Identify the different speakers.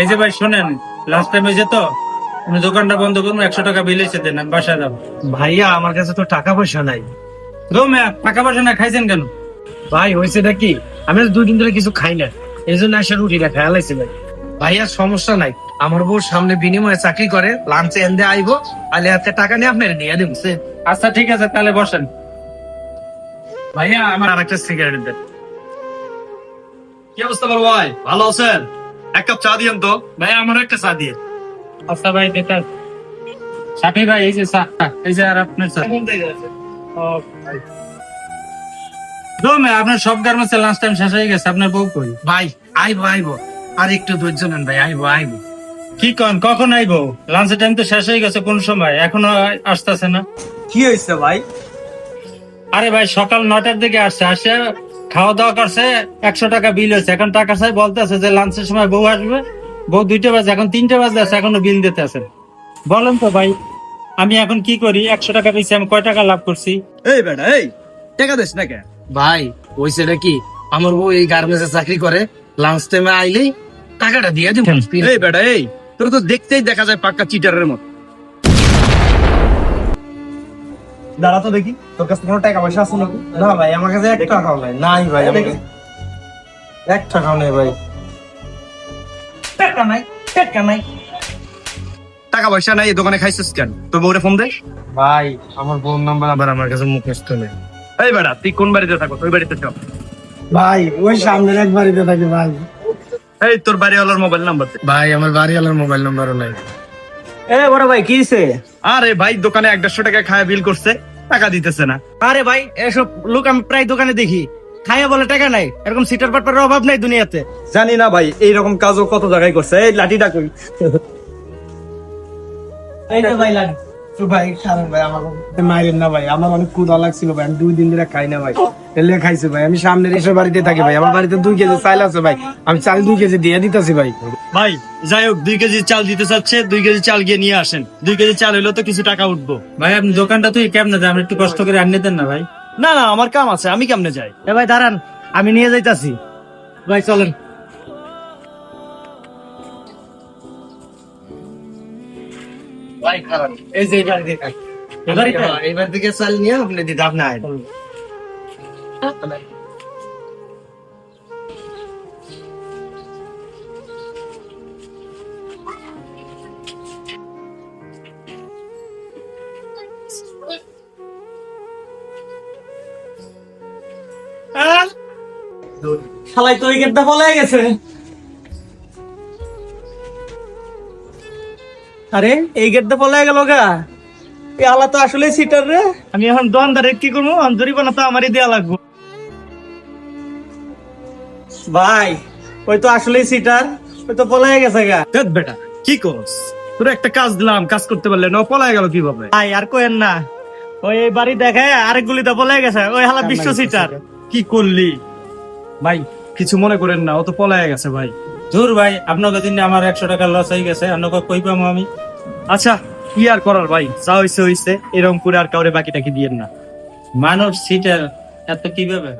Speaker 1: এই যে ভাই শোনেন লাস্ট টাইম হয়েছে তো আমি দোকানটা বন্ধ করব একশো টাকা বিল এসে দেন আমি বাসায় যাব।
Speaker 2: ভাইয়া আমার কাছে তো টাকা পয়সা নাই।
Speaker 1: ম্যা টাকা পয়সা না খাইছেন কেন?
Speaker 2: ভাই হয়েছে কি? আমি দুই দিন ধরে কিছু খাই না। এই জন্য আসে রুটিটা খেয়াল আছে ভাই। ভাইয়া সমস্যা নাই। আমার বউ সামনে বিনিময়ে চাকরি করে লাঞ্চে এন্দে আইবো আলে হাতে টাকা নিয়ে আপনার নিয়ে দিব সে।
Speaker 1: আচ্ছা ঠিক আছে তাহলে বসেন।
Speaker 2: ভাইয়া আমার আর একটা সিগারেট দেন।
Speaker 3: কি অবস্থা বড় ভাই? ভালো আছেন? এক কাপ চা দিয়েন তো।
Speaker 2: ভাই আমার একটা চা দিয়ে।
Speaker 1: আচ্ছা ভাই ভাই এই যে চা এই যে আর আপনার চা। ম্যা আপনার সব গার্মেন্টসে লাস্ট টাইম শেষ হয়ে গেছে আপনার বউ কই?
Speaker 2: ভাই আইবো আইবো। আর একটু ধৈর্য নেন ভাই আইবো আইবো।
Speaker 1: কি কন কখন আইবো? লাঞ্চের টাইম তো শেষ হয়ে গেছে কোন সময়? এখনও আসতেছে না।
Speaker 3: কি হয়েছে ভাই?
Speaker 1: আরে ভাই সকাল নটার দিকে আসছে আসে খাওয়া দাওয়া করছে একশো টাকা বিল হয়েছে। এখন টাকা চাই বলতেছে যে লাঞ্চের সময় বউ আসবে। বউ দুইটা বাজে এখন তিনটে বাজে আছে এখনও বিল দিতে আছে বলেন তো ভাই আমি এখন কি করি? একশো টাকা পেয়েছি আমি কয় টাকা লাভ করছি?
Speaker 3: এই বেটা এই টাকা দিস না কেন
Speaker 2: ভাই হয়েছে কি? আমার বউ এই গার্মেন্টসে চাকরি করে লাঞ্চ টাইমে আইলেই টাকাটা দিয়ে দিব।
Speaker 3: এই বেটা এই তোর তো দেখতেই দেখা যায় পাক্কা চিটারের মতো। দাঁড়া তো দেখি তোর কাছে কোনো টাকা পয়সা আছে নাকি?
Speaker 2: না ভাই আমার কাছে এক টাকাও নাই নাই ভাই এক টাকাও নেই ভাই। টাকা নাই টাকা নাই।
Speaker 3: টাকা পয়সা নাই এই দোকানে খাইছিস কেন? তোর বউরে ফোন দে।
Speaker 2: ভাই আমার ফোন নাম্বার আবার আমার কাছে মুখ মুখস্থ নেই
Speaker 3: এই বেটা তুই কোন বাড়িতে থাকো? ওই বাড়িতে চল
Speaker 2: ভাই ওই সামনের এক বাড়িতে থাকি ভাই।
Speaker 3: এই তোর বাড়িওয়ালার মোবাইল নাম্বার
Speaker 2: ভাই আমার বাড়িওয়ালার মোবাইল নাম্বারও নাই।
Speaker 4: এ বড় ভাই কি হইছে?
Speaker 3: আরে ভাই দোকানে এক দেড়শো টাকা খায় বিল করছে টাকা দিতেছে না।
Speaker 4: আরে ভাই এসব লোক আমি প্রায় দোকানে দেখি। খাইয়া বলে টাকা নাই এরকম সিটার পাটপার অভাব নাই দুনিয়াতে।
Speaker 3: জানি না ভাই এইরকম কাজও কত জায়গায় করছে? এই লাঠিটা কই?
Speaker 4: এই তো ভাই লাগে
Speaker 2: ভাই খারাপ ভাই আমার মাইরেন না ভাই আমার অনেক ক্ষুধা লাগছিল ভাই আমি দুই দিন ধরে খাই না ভাই। এলে খাইছি ভাই আমি এসে বাড়িতে থাকি ভাই আমার বাড়িতে দুই কেজি চাল আছে ভাই আমি চাল দুই কেজি দিয়ে দিতেছি ভাই।
Speaker 3: ভাই যাই হোক দুই কেজি চাল দিতে চাচ্ছে দুই কেজি চাল গিয়ে নিয়ে আসেন। দুই কেজি চাল হইল তো কিছু টাকা উঠবো।
Speaker 1: ভাই আপনি দোকানটা তুই কেমনে আপনি একটু কষ্ট করে আনিয়ে দেন না ভাই।
Speaker 3: না না আমার কাম আছে আমি কেমনে যাই?
Speaker 4: এ ভাই দাঁড়ান আমি নিয়ে যাইতাছি। ভাই চলেন।
Speaker 2: এই যে? এই বাড়ি থেকে চাল নিয়ে আপনি দিতে আপনি আয়
Speaker 4: শালাই তো এই গেটটা বলে গেছে। আরে এই গেটটা বলে গেল গা। এই আলা তো আসলে সিটার রে। আমি এখন দোকানদারে কি করব? জরিমানা তো আমারই দেওয়া লাগবো। ভাই ওই তো আসলেই সিটার ওই তো পলাই গেছে গা।
Speaker 3: দেখ বেটা কি করস? তোর একটা কাজ দিলাম কাজ করতে পারলে না পলাই গেল কীভাবে?
Speaker 4: ভাই আর কোয়েন না। ওই এই বাড়ি দেখায় আরেক গুলিতে পলাই গেছে। ওই হালা বিশ্ব সিটার
Speaker 3: কি করলি? ভাই কিছু মনে করেন না, ও তো পলায় গেছে ভাই।
Speaker 1: ধুর ভাই আপনাকে দিন আমার একশো টাকা লস হয়ে গেছে আপনাকে কই পাবো আমি?
Speaker 3: আচ্ছা কি আর করার ভাই? যা হইছে হইছে, এরকম করে আর কাউরে বাকি টাকি দিয়েন না।
Speaker 1: মানব সিটার এত কীভাবে?